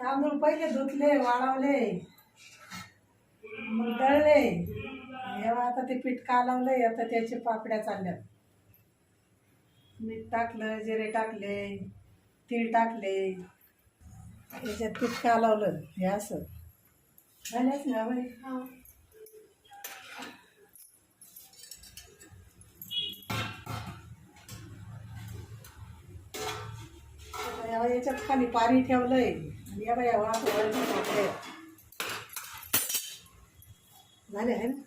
तांदूळ पहिले धुतले वाळवले मग दळले. तेव्हा आता ते पीठ कालवलंय आता त्याचे पापड्या चालल्यात. मीठ टाकलं जिरे टाकले तीळ टाकले. त्याच्यात पीठ कालवलं हे असं. झाल्याच ना बाई? याच्यात खाली पाणी ठेवलंय. या बाया वाफ वळती पापड्या झाले आहे ना?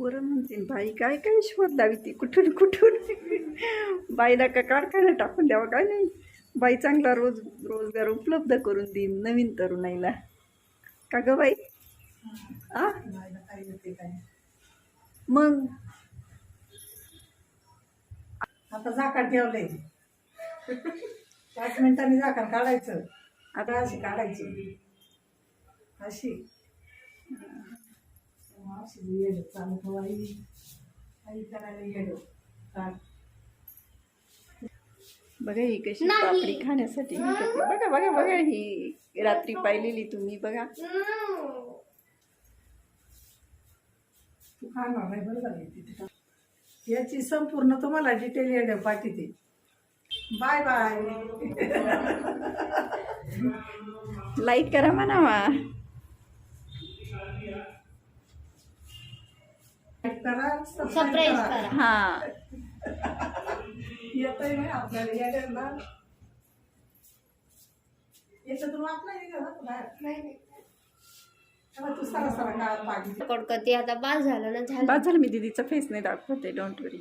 पोरं म्हणते बाई काय काय शोध लावी ती? कुठून कुठून? बाईला का कारखाना टाकून द्यावा काय नाही. बाई चांगला रोज रोजगार उपलब्ध करून देईन नवीन तरुणाईला. का ग बाई? आ? मग? आता झाकण ठेवलंय. पाच मिनिटांनी झाकण काढायचं. आता अशी काढायची. अशी. बघा ही कशी पापडी खाण्यासाठी हे करते. बघा बघा बघा ही रात्री पाहिलेली तुम्ही बघा. तू खाणार नाही बरं झालं तिथे याची संपूर्ण तुम्हाला डिटेल येड पाठीते बाय बाय लाईक करा म्हणावा करा सबस्क्राईब सरप्राईज करा करा. हा. नाही आपल्याला येड्यांना याच्यातून आपला निघा ना बाहेर. तेव्हा तू सरा सरा काळात पाहिजे. कडकती आता बास झालं ना झालं. बाद झालं मी दीदीचा फेस नाही दाखवते डोंट वरी